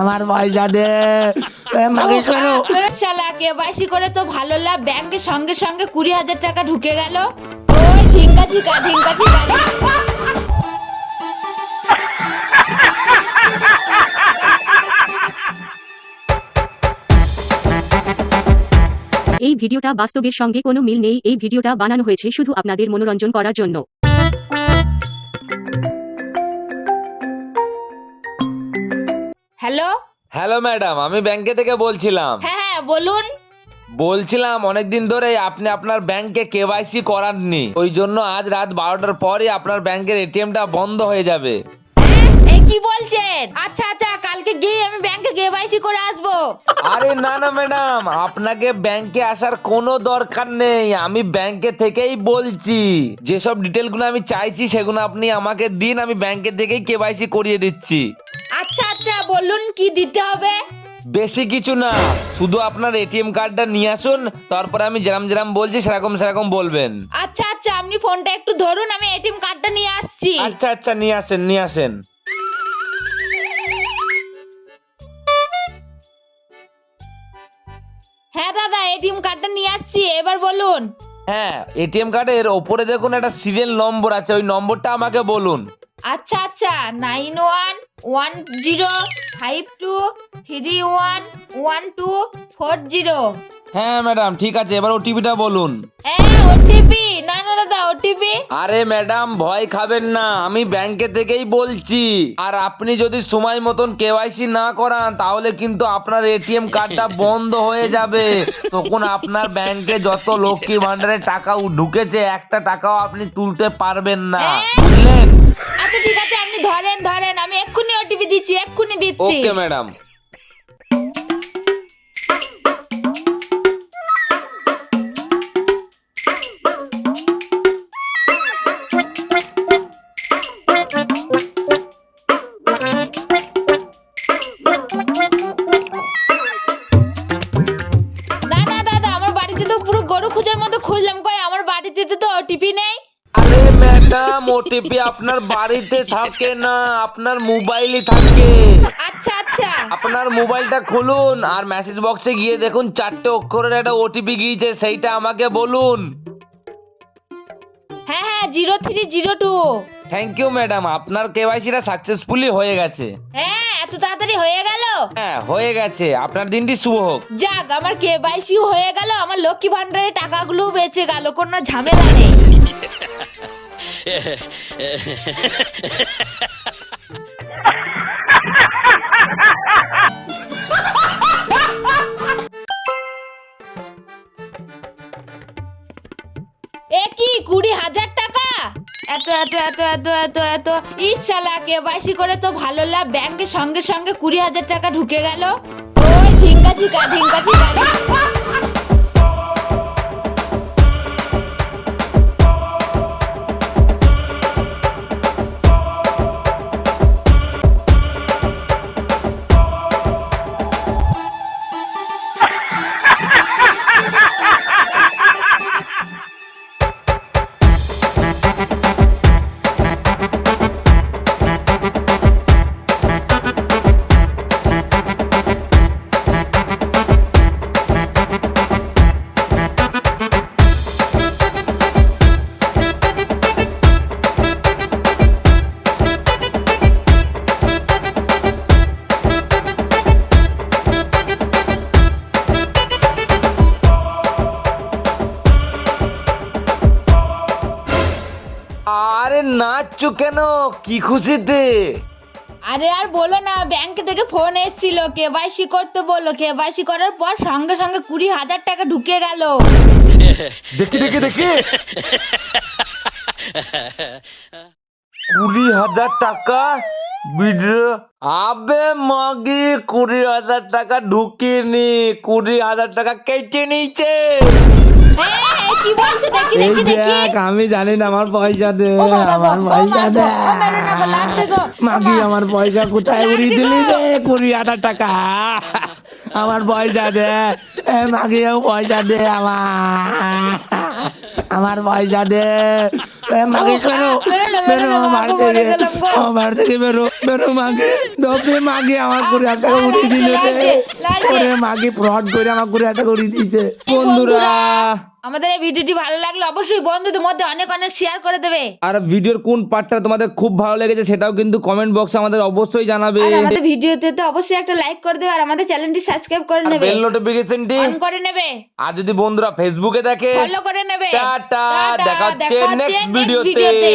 আমার। পয়সা দে এ, মাগি শালা কেবাইসি করে তো ভালো লাভ। ব্যাংকে সঙ্গে সঙ্গে কুড়ি হাজার টাকা ঢুকে গেল। ওই ঢিঙ্কা ঝিকা ঢিঙ্কা ঝিকা এই ভিডিওটা বাস্তবের সঙ্গে কোনো মিল নেই। এই ভিডিওটা বানানো হয়েছে শুধু আপনাদের মনোরঞ্জন করার জন্য। হ্যালো? হ্যালো ম্যাডাম আমি ব্যাংকে থেকে বলছিলাম। হ্যাঁ হ্যাঁ বলুন। বলছিলাম অনেকদিন ধরে আপনি আপনার ব্যাংকে কেওয়াইসি করাননি। ওই জন্য আজ রাত বারোটার পরই আপনার ব্যাংকের এটিএমটা বন্ধ হয়ে যাবে। এই কি বলছেন? আচ্ছা আচ্ছা কালকে গিয়ে আমি ব্যাংকে কেবাইসি করে আসব। আরে না না ম্যাডাম আপনাকে ব্যাংকে আসার কোনো দরকার নেই। আমি ব্যাংকে থেকেই বলছি। যেসব ডিটেলগুলো আমি চাইছি সেগুলো আপনি আমাকে দিন আমি ব্যাংকে থেকেই কেওয়াইসি করিয়ে দিচ্ছি। বলুন কি দিতে হবে? বেশি কিছু না। শুধু আপনার এটিএম কার্ডটা নিয়ে আসুন তারপরে আমি যেরাম যেরাম বলছি সেরকম সেরকম বলবেন। আচ্ছা আচ্ছা আপনি ফোনটা একটু ধরুন আমি এটিএম কার্ডটা নিয়ে আসছি। আচ্ছা আচ্ছা নিয়ে আসেন নিয়ে আসেন। হ্যাঁ দাদা এটিএম কার্ডটা নিয়ে আসছি এবার বলুন। হ্যাঁ এটিএম কার্ডের ওপরে দেখুন একটা সিরিয়াল নম্বর আছে, ওই নম্বরটা আমাকে বলুন। আচ্ছা আচ্ছা nine one one zero five two three one one two four zero হ্যাঁ ম্যাডাম ঠিক আছে। এবার ওটিপিটা বলুন। ওটিপি না না দাদা ওটিপি আরে ম্যাডাম ভয় খাবেন না। আমি ব্যাংকে থেকেই বলছি। আর আপনি যদি সময় মতন কেওয়াইসি না করান তাহলে কিন্তু আপনার এটিএম কার্ডটা বন্ধ হয়ে যাবে। তখন আপনার ব্যাংকে যত লক্ষ্মী ভান্ডারের টাকা ঢুকেছে একটা টাকাও আপনি তুলতে পারবেন না। হ্যাঁ। বুঝলেন? আচ্ছা ঠিক আছে আপনি ধরেন ধরেন আমি এক্ষুনি ওটিপি দিচ্ছি এক্ষুনি দিচ্ছি। ওকে ম্যাডাম খুঁজলাম কই আমার বাড়িতে তো ওটিপি নেই। আরে ম্যাডাম ওটিপি আপনার বাড়িতে থাকে না আপনার মোবাইলে থাকে। আচ্ছা আচ্ছা। আপনার মোবাইলটা খুলুন আর মেসেজ বক্সে গিয়ে দেখুন চারটে অক্ষরের একটা ওটিপি গিয়েছে সেইটা আমাকে বলুন। হ্যাঁ হ্যাঁ zero three zero two thank you madam আপনার কেওয়াইসিটা সাকসেসফুলি হয়ে গেছে। হ্যাঁ এত তাড়াতাড়ি হয়ে গেল? হ্যাঁ হয়ে গেছে। আপনার দিনটি শুভ হোক। যাক আমার কেবাইসি হয়ে গেল। আমার লক্ষ্মী ভান্ডারের টাকাগুলো বেঁচে গেল। কোনো ঝামেলা নেই। এ কি কুড়ি হাজার এত এত এত এত এত এত ইচ্ছালা কেবাইসি করে তো ভালো লাভ। ব্যাংকে সঙ্গে সঙ্গে কুড়ি হাজার টাকা ঢুকে গেল। ওই ঢিঙ্কা ঝিকা ঢিঙ্কা ঝিকা নাচছো কেন? কি খুশিতে? আরে আর বলো না ব্যাংক থেকে ফোন এসেছিল। কেওয়াইসি করতে বলল। কেওয়াইসি করার পর সঙ্গে সঙ্গে কুড়ি হাজার টাকা ঢুকে গেল। দেখি দেখি দেখি। কুড়ি হাজার টাকা? আবে মাগি কুড়ি হাজার টাকা ঢুকিনি কুড়ি হাজার টাকা কেটে নিয়েছে। কি বলছে দেখি এই দেখি দেখি দেখ আমি জানি না আমার পয়সা দে আমার পয়সা দে। মাগি আমার পয়সা কোথায় উড়িয়ে দিলি রে কুড়ি হাজার টাকা? আমার পয়সা দে এ মাগি পয়সা দে আমার। আমার পয়সা দে। মাকে বেরো বেরো আমার থেকে। আমার থেকে বেরো বেরো মাকে দপে মাকে আমার করে একটা উড়িয়ে দিল ওরে মাকে ফ্রড করে আমার করে একটা উড়িয়ে দিতে বন্ধুরা। আমাদের এই ভিডিওটি ভালো লাগলে অবশ্যই বন্ধুদের মধ্যে অনেক অনেক শেয়ার করে দেবে। আর ভিডিওর কোন পার্টটা তোমাদের খুব ভালো লেগেছে সেটাও কিন্তু কমেন্ট বক্সে আমাদের অবশ্যই জানাবে। আর আমাদের ভিডিওতে তো অবশ্যই একটা লাইক করে দেবে আর আমাদের চ্যানেলটি সাবস্ক্রাইব করে নেবে। বেল নোটিফিকেশনটি অন করে নেবে। আর যদি বন্ধুরা ফেসবুকে দেখে ফলো করে নেবে। টাটা, দেখা হচ্ছে ভিডিওতে। ভিডিওতে।